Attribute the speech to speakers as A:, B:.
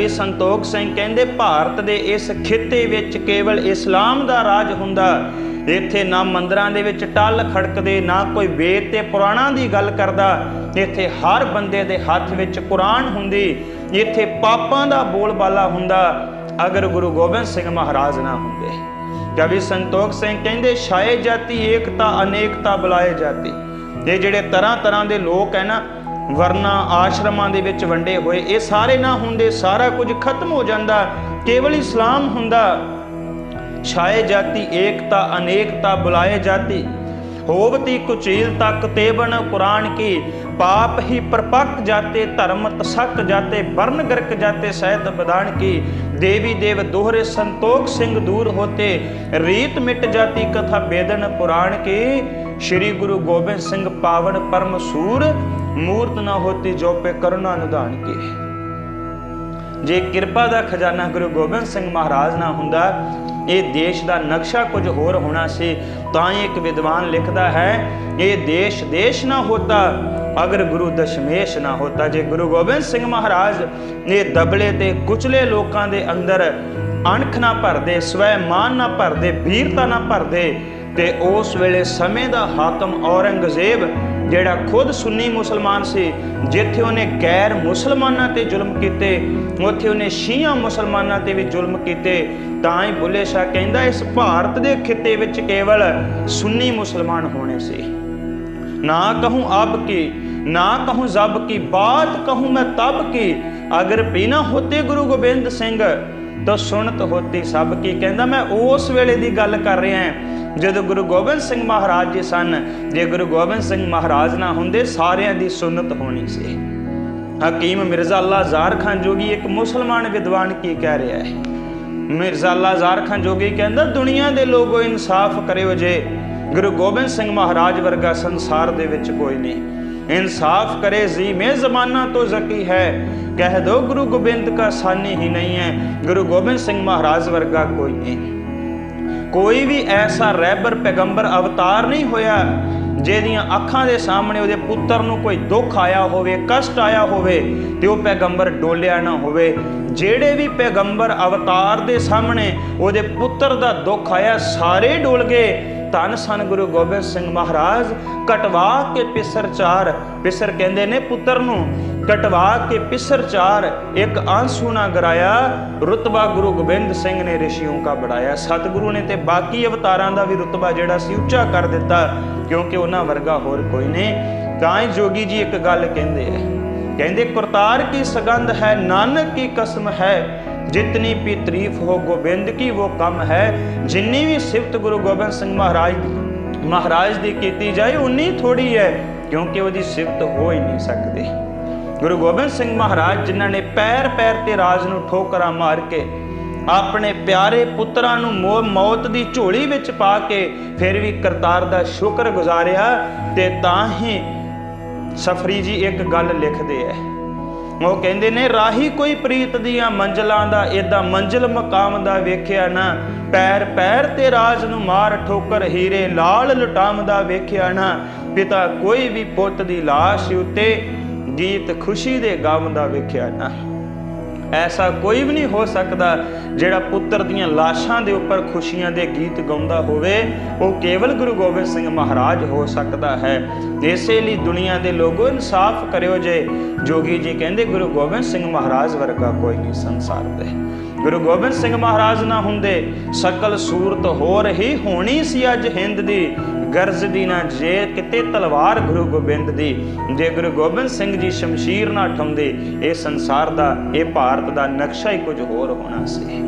A: ਕਵੀ ਸੰਤੋਖ ਸਿੰਘ ਕਹਿੰਦੇ, ਭਾਰਤ ਦੇ ਇਸ ਖਿੱਤੇ ਵਿੱਚ ਕੇਵਲ ਇਸਲਾਮ ਦਾ ਰਾਜ ਹੁੰਦਾ। ਇੱਥੇ ਨਾ ਮੰਦਰਾਂ ਦੇ ਵਿੱਚ ਟੱਲ ਖੜਕਦੇ, ਨਾ ਕੋਈ ਵੇਦ ਤੇ ਪੁਰਾਣਾਂ ਦੀ ਗੱਲ ਕਰਦਾ। ਇੱਥੇ ਹਰ ਬੰਦੇ ਦੇ ਹੱਥ ਵਿੱਚ ਕੁਰਾਨ ਹੁੰਦੀ। ਇੱਥੇ ਪਾਪਾਂ ਦਾ ਬੋਲਬਾਲਾ ਹੁੰਦਾ। ਅਗਰ ਗੁਰੂ ਗੋਬਿੰਦ ਸਿੰਘ ਮਹਾਰਾਜ ਨਾ ਹੁੰਦੇ। ਕਵੀ ਸੰਤੋਖ ਸਿੰਘ ਕਹਿੰਦੇ, ਛਾਏ ਜਾਤੀ ਏਕਤਾ ਅਨੇਕਤਾ ਬੁਲਾਏ ਜਾਤੀ। ਇਹ ਜਿਹੜੇ ਤਰ੍ਹਾਂ ਤਰ੍ਹਾਂ ਦੇ ਲੋਕ ਹੈ ਨਾ ਵਰਨਾ ਆਸ਼ਰਮਾਂ ਦੇ ਵਿੱਚ ਵੰਡੇ ਹੋਏ। ਇਹ ਸਾਰੇ ਨਾ ਹੁੰਦੇ, ਸਾਰਾ ਕੁਝ ਖਤਮ ਹੋ ਜਾਂਦਾ। ਕੇਵਲ ਇਸਲਾਮ ਹੁੰਦਾ। ਛਾਏ ਜਾਤੀ ਏਕਤਾ, ਅਨੇਕਤਾ ਬੁਲਾਏ ਜਾਤੀ। ਹੋਵਤੀ ਕੁਚੀਲ ਤੱਕ ਤੇਬਨ ਕੁਰਾਨ ਕੀ। ਪਾਪ ਹੀ ਪ੍ਰਪੱਕ ਜਾਤੇ, ਧਰਮ ਤਸਕ ਜਾਤੇ, ਵਰਨ ਗਰਕ ਜਾਤੇ, ਸਹਿਤ ਬਦਾਨ ਕੀ। ਦੇਵੀ ਦੇਵ ਦੋਹਰੇ ਸੰਤੋਖ ਸਿੰਘ ਦੂਰ ਹੋਤੇ। ਰੀਤ ਮਿਟ ਜਾਤੀ ਕਥਾ ਬੇਦਨ ਪੁਰਾਣ ਕੀ। ਸ੍ਰੀ ਗੁਰੂ ਗੋਬਿੰਦ ਸਿੰਘ ਪਾਵਨ ਪਰਮ ਸੂਰ ਮੂਰਤ ਨਾ ਹੋਤੀ ਜੋ ਪੇ ਕਰੁਣਾ ਨਿਧਾਨ ਕੀ। ਜੇ ਕਿਰਪਾ ਦਾ ਖਜ਼ਾਨਾ ਗੁਰੂ ਗੋਬਿੰਦ ਸਿੰਘ ਮਹਾਰਾਜ ਨਾ ਹੁੰਦਾ, ਇਹ ਦੇਸ਼ ਦਾ ਨਕਸ਼ਾ ਕੁਝ ਹੋਰ ਹੋਣਾ ਸੀ, ਤਾਂ ਹੀ ਇੱਕ ਵਿਦਵਾਨ ਲਿਖਦਾ ਹੈ, ਇਹ ਦੇਸ਼ ਦੇਸ਼ ਨਾ ਹੋਤਾ, ਅਗਰ ਗੁਰੂ ਦਸ਼ਮੇਸ਼ ਨਾ ਹੋਤਾ। ਜੇ ਗੁਰੂ ਗੋਬਿੰਦ ਸਿੰਘ ਮਹਾਰਾਜ ਇਹ ਦਬਲੇ ਤੇ ਕੁਚਲੇ ਲੋਕਾਂ ਦੇ ਅੰਦਰ ਅਣਖ ਨਾ ਭਰਦੇ ਸਵੈ ਮਾਨ ਨਾ ਭਰਦੇ ਵੀਰਤਾ ਨਾ ਭਰਦੇ, ਤੇ ਉਸ ਵੇਲੇ ਸਮੇਂ ਦਾ ਹਾਕਮ ਔਰੰਗਜ਼ੇਬ ਜਿਹੜਾ ਖੁਦ ਸੁੰਨੀ ਮੁਸਲਮਾਨ ਸੀ, ਜਿੱਥੇ ਉਹਨੇ ਗੈਰ ਮੁਸਲਮਾਨਾਂ ਤੇ ਜ਼ੁਲਮ ਕੀਤੇ, ਉੱਥੇ ਉਹਨੇ ਸ਼ੀਆ ਮੁਸਲਮਾਨਾਂ ਤੇ ਵੀ ਜ਼ੁਲਮ ਕੀਤੇ, ਤਾਂ ਹੀ ਬੁੱਲੇ ਸ਼ਾਹ ਕਹਿੰਦਾ ਇਸ ਭਾਰਤ ਦੇ ਖਿੱਤੇ ਵਿੱਚ ਕੇਵਲ ਸੁੰਨੀ ਮੁਸਲਮਾਨ ਹੋਣੇ ਸੀ। ਨਾ ਕਹੂੰ ਅਬ ਕੀ, ਨਾ ਕਹੂੰ ਜ਼ਬ ਕੀ, ਬਾਤ ਕਹੂੰ ਮੈਂ ਤਬ ਕੀ, ਅਗਰ ਪੀਨਾ ਹੋਤੇ ਗੁਰੂ ਗੋਬਿੰਦ ਸਿੰਘ, ਤਾਂ ਸੁਣਤ ਹੋਤੀ ਸਭ ਕੀ। ਕਹਿੰਦਾ ਮੈਂ ਉਸ ਵੇਲੇ ਦੀ ਗੱਲ ਕਰ ਰਿਹਾ ਹਾਂ ਜਦੋਂ ਗੁਰੂ ਗੋਬਿੰਦ ਸਿੰਘ ਮਹਾਰਾਜ ਜੀ ਸਨ, ਜੇ ਗੁਰੂ ਗੋਬਿੰਦ ਸਿੰਘ ਮਹਾਰਾਜ ਨਾ ਹੁੰਦੇ, ਸਾਰਿਆਂ ਦੀ ਸੁਨਤ ਹੋਣੀ ਸੀ। ਹਕੀਮ ਮਿਰਜ਼ਾ ਅੱਲਾ ਜ਼ਾਰ ਖਾਨ ਜੋਗੀ ਇੱਕ ਮੁਸਲਮਾਨ ਵਿਦਵਾਨ ਕੀ ਕਹਿ ਰਿਹਾ ਹੈ? ਮਿਰਜ਼ਾ ਅੱਲਾ ਜ਼ਾਰ ਖਾਨ ਜੋਗੀ ਕਹਿੰਦਾ, ਦੁਨੀਆ ਦੇ ਲੋਗੋ ਇਨਸਾਫ ਕਰਿਓ ਜੇ। ਗੁਰੂ ਗੋਬਿੰਦ ਸਿੰਘ ਮਹਾਰਾਜ ਵਰਗਾ ਸੰਸਾਰ ਦੇ ਵਿੱਚ ਕੋਈ ਨਹੀਂ। ਇਨਸਾਫ ਕਰੇ ਜੀ, ਮੈਂ ਜ਼ਮਾਨਾ ਤੋਂ ਜ਼ਕੀ ਹੈ। ਕਹਿ ਦੋ, ਗੁਰੂ ਗੋਬਿੰਦ ਕਾ ਸਾਨੀ ਹੀ ਨਹੀਂ ਹੈ। ਗੁਰੂ ਗੋਬਿੰਦ ਸਿੰਘ ਮਹਾਰਾਜ ਵਰਗਾ ਕੋਈ ਨਹੀਂ। ਕੋਈ ਵੀ ਐਸਾ ਰਹਿਬਰ, ਪੈਗੰਬਰ, ਅਵਤਾਰ ਨਹੀਂ ਹੋਇਆ ਜਿਹਦੀਆਂ ਅੱਖਾਂ ਦੇ ਸਾਹਮਣੇ ਉਹਦੇ ਪੁੱਤਰ ਨੂੰ ਕੋਈ ਦੁੱਖ ਆਇਆ ਹੋਵੇ, ਕਸ਼ਟ ਆਇਆ ਹੋਵੇ ਤੇ ਉਹ ਪੈਗੰਬਰ ਡੋਲਿਆ ਨਾ ਹੋਵੇ। ਜਿਹੜੇ ਵੀ ਪੈਗੰਬਰ ਅਵਤਾਰ ਦੇ ਸਾਹਮਣੇ ਉਹਦੇ ਪੁੱਤਰ ਦਾ ਦੁੱਖ ਆਇਆ, ਸਾਰੇ ਡੋਲ ਗਏ। ਧੰਨ ਸਨ ਗੁਰੂ ਗੋਬਿੰਦ ਸਿੰਘ ਮਹਾਰਾਜ। ਕਟਵਾ ਕੇ ਪਿਸਰ ਚਾਰ। ਪਿਸਰ ਕਹਿੰਦੇ ਨੇ ਪੁੱਤਰ ਨੂੰ, ਕਟਵਾ ਕੇ ਪਿਸਰ ਚਾਰ। ਇੱਕ ਆਂਸੂ ਨਾ ਗਰਾਇਆ, ਰਤਬਾ ਗੁਰੂ ਗੋਬਿੰਦ ਸਿੰਘ ਨੇ ਰਿਸ਼ੀਓਂ ਕਾ ਬੜਾਇਆ। ਸਤਿਗੁਰੂ ਨੇ ਤੇ ਬਾਕੀ ਅਵਤਾਰਾਂ ਦਾ ਵੀ ਰਤਬਾ ਜਿਹੜਾ ਸੀ ਉੱਚਾ ਕਰ ਦਿੱਤਾ, ਕਿਉਂਕਿ ਉਹਨਾਂ ਵਰਗਾ ਹੋਰ ਕੋਈ ਨਹੀਂ। ਤਾਂ ਹੀ ਜੋਗੀ ਜੀ ਇੱਕ ਗੱਲ ਕਹਿੰਦੇ ਆ। ਕਹਿੰਦੇ, ਕਰਤਾਰ ਕੀ ਸਗੰਧ ਹੈ, ਨਾਨਕ ਕੀ ਕਸਮ ਹੈ? ਜਿਤਨੀ ਵੀ ਤਾਰੀਫ ਹੋ ਗੋਬਿੰਦ ਕੀ ਉਹ ਕਮ ਹੈ, ਜਿੰਨੀ ਵੀ ਸਿਫਤ ਗੁਰੂ ਗੋਬਿੰਦ ਸਿੰਘ ਮਹਾਰਾਜ ਮਹਾਰਾਜ ਦੀ ਕੀਤੀ ਜਾਏ, ਉਨੀ ਥੋੜੀ ਹੈ, ਕਿਉਂਕਿ ਉਹਦੀ ਸਿਫਤ ਹੋ ਹੀ ਨਹੀਂ ਸਕਦੀ। ਗੁਰੂ ਗੋਬਿੰਦ ਸਿੰਘ ਮਹਾਰਾਜ ਜਿਨ੍ਹਾਂ ਨੇ ਪੈਰ ਪੈਰ ਤੇ ਰਾਜ ਨੂੰ ਠੋਕਰਾਂ ਮਾਰ ਕੇ, ਆਪਣੇ ਪਿਆਰੇ ਪੁੱਤਰਾਂ ਨੂੰ ਮੋ- ਮੌਤ ਦੀ ਝੋਲੀ ਵਿੱਚ ਪਾ ਕੇ ਫਿਰ ਵੀ ਕਰਤਾਰ ਦਾ ਸ਼ੁਕਰ ਗੁਜ਼ਾਰਿਆ ਤੇ ਤਾਂ ਹੀ ਸਫਰੀ ਜੀ ਇੱਕ ਗੱਲ ਲਿਖਦੇ ਐ ਉਹ ਕਹਿੰਦੇ ਨੇ, ਰਾਹੀ ਕੋਈ ਪ੍ਰੀਤ ਦੀਆਂ ਮੰਜ਼ਲਾਂ ਦਾ, ਏਦਾਂ ਮੰਜ਼ਲ ਮਕਾਮ ਦਾ ਵੇਖਿਆ ਨਾ। ਪੈਰ ਪੈਰ ਤੇ ਰਾਜ ਨੂੰ ਮਾਰ ਠੋਕਰ, ਹੀਰੇ ਲਾਲ ਲਟਾਮਦਾ ਵੇਖਿਆ ਨਾ। ਪਿਤਾ ਕੋਈ ਵੀ ਪੁੱਤ ਦੀ ਲਾਸ਼ ਉੱਤੇ ਗੀਤ ਖੁਸ਼ੀ ਦੇ ਗਾਉਂਦਾ ਵੇਖਿਆ ਨਾ। ਐਸਾ ਕੋਈ ਵੀ ਨਹੀਂ ਹੋ ਸਕਦਾ ਜਿਹੜਾ ਪੁੱਤਰ ਦੀਆਂ ਲਾਸ਼ਾਂ ਦੇ ਉੱਪਰ ਖੁਸ਼ੀਆਂ ਦੇ ਗੀਤ ਗਾਉਂਦਾ ਹੋਵੇ, ਉਹ ਕੇਵਲ ਗੁਰੂ ਗੋਬਿੰਦ ਸਿੰਘ ਮਹਾਰਾਜ ਹੋ ਸਕਦਾ ਹੈ। ਇਸੇ ਲਈ ਦੁਨੀਆ ਦੇ ਲੋਗੋ ਇਨਸਾਫ ਕਰਿਓ ਜੇ। ਜੋਗੀ ਜੀ ਕਹਿੰਦੇ, ਗੁਰੂ ਗੋਬਿੰਦ ਸਿੰਘ ਮਹਾਰਾਜ ਵਰਗਾ ਕੋਈ ਨਹੀਂ ਸੰਸਾਰ ਤੇ ਗੁਰੂ ਗੋਬਿੰਦ ਸਿੰਘ ਮਹਾਰਾਜ ਨਾ ਹੁੰਦੇ। ਸਕਲ ਸੂਰਤ ਹੋਰ ਹੀ ਹੋਣੀ ਸੀ ਅੱਜ ਹਿੰਦ ਦੀ। ਗਰਜ ਦੀ ਨਾ ਜੇ ਕਿਤੇ ਤਲਵਾਰ ਗੁਰੂ ਗੋਬਿੰਦ ਦੀ। ਜੇ ਗੁਰੂ ਗੋਬਿੰਦ ਸਿੰਘ ਜੀ ਸ਼ਮਸ਼ੀਰ ਨਾ ਠਾਉਂਦੇ ਇਹ ਸੰਸਾਰ ਦਾ, ਇਹ ਭਾਰਤ ਦਾ ਨਕਸ਼ਾ ਹੀ ਕੁਝ ਹੋਰ ਹੋਣਾ ਸੀ।